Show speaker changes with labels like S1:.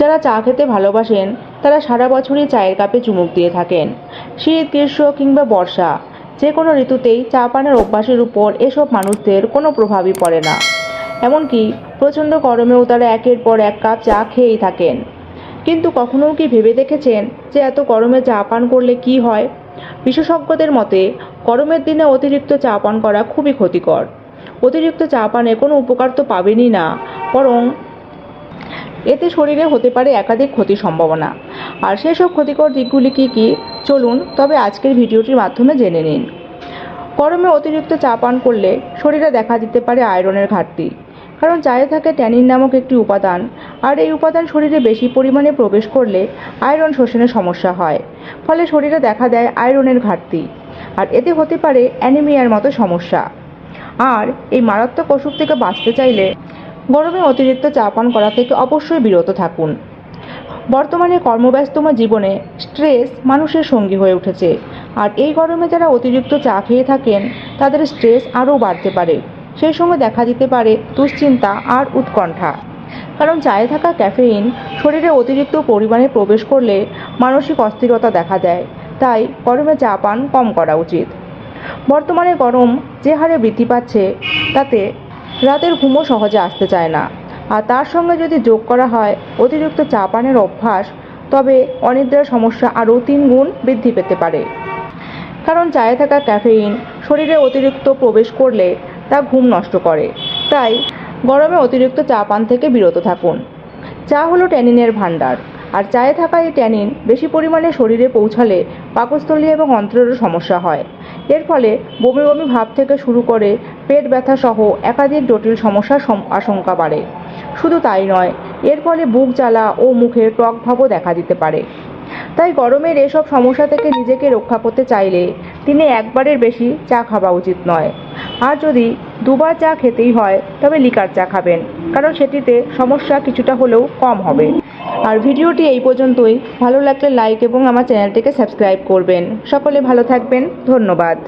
S1: যারা চা খেতে ভালোবাসেন, তারা সারা বছরই চায়ের কাপে চুমুক দিয়ে থাকেন। শীত, গ্রীষ্ম কিংবা বর্ষা যে কোনো ঋতুতেই চা পানের অভ্যাসের উপর এসব মানুষদের কোনো প্রভাবই পড়ে না। এমনকি প্রচণ্ড গরমেও তারা একের পর এক কাপ চা খেয়েই থাকেন। কিন্তু কখনও কি ভেবে দেখেছেন যে এত গরমে চা পান করলে কি হয়? বিশেষজ্ঞদের মতে, গরমের দিনে অতিরিক্ত চা পান করা খুবই ক্ষতিকর। অতিরিক্ত চা পানে কোনো উপকার তো পাবেনই না, বরং এতে শরীরে হতে পারে একাধিক ক্ষতির সম্ভাবনা। আর সেসব ক্ষতিকর দিকগুলি কী কী? চলুন, তবে আজকের ভিডিওটির মাধ্যমে জেনে নিন। গরমে অতিরিক্ত চা পান করলে শরীরে দেখা দিতে পারে আয়রনের ঘাটতি। কারণ চায়ে থাকে ট্যানিন নামক একটি উপাদান, আর এই উপাদান শরীরে বেশি পরিমাণে প্রবেশ করলে আয়রন শোষণে সমস্যা হয়, ফলে শরীরে দেখা দেয় আয়রনের ঘাটতি। আর এতে হতে পারে অ্যানিমিয়ার মতো সমস্যা। আর এই মারাত্মক অসুখ থেকে বাঁচতে চাইলে গরমে অতিরিক্ত চা পান করা থেকে অবশ্যই বিরত থাকুন। বর্তমানে কর্মব্যস্তম জীবনে স্ট্রেস মানুষের সঙ্গী হয়ে উঠেছে। আর এই গরমে যারা অতিরিক্ত চা খেয়ে থাকেন, তাদের স্ট্রেস আরও বাড়তে পারে। সেই সঙ্গে দেখা দিতে পারে দুশ্চিন্তা আর উৎকণ্ঠা। কারণ চায়ে থাকা ক্যাফেইন শরীরে অতিরিক্ত পরিমাণে প্রবেশ করলে মানসিক অস্থিরতা দেখা দেয়। তাই গরমে চা পান কম করা উচিত। বর্তমানে গরম যে হারে বৃদ্ধি পাচ্ছে, তাতে রাতের ঘুমও সহজে আসতে চায় না। আর তার সঙ্গে যদি যোগ করা হয় অতিরিক্ত চা পানের অভ্যাস, তবে অনিদ্রার সমস্যা আরও তিন গুণ বৃদ্ধি পেতে পারে। কারণ চায়ে থাকা ক্যাফেইন শরীরে অতিরিক্ত প্রবেশ করলে তা ঘুম নষ্ট করে। তাই গরমে অতিরিক্ত চা পান থেকে বিরত থাকুন। চা হলো ট্যানিনের ভাণ্ডার, আর চায়ে থাকা এই ট্যানিন বেশি পরিমাণে শরীরে পৌঁছালে পাকস্থলী এবং অন্ত্রেরও সমস্যা হয়। এর ফলে বমি বমি ভাব থেকে শুরু করে পেট ব্যথা সহ একাধিক জটিল সমস্যার আশঙ্কা বাড়ে। শুধু তাই নয়, এর ফলে বুক জ্বালা ও মুখে টক ভাবও দেখা দিতে পারে। তাই গরমের এসব সমস্যা থেকে নিজেকে রক্ষা করতে চাইলে দিনে একবারের বেশি চা খাওয়া উচিত নয়। আর যদি দুবার চা খেতেই হয়, তবে লিকার চা খাবেন, কারণ সেটিতে সমস্যা কিছুটা হলেও কম হবে। আর ভিডিওটি এই পর্যন্তই। ভালো লাগলে লাইক এবং আমার চ্যানেলটিকে সাবস্ক্রাইব করবেন। সকলে ভালো থাকবেন। ধন্যবাদ।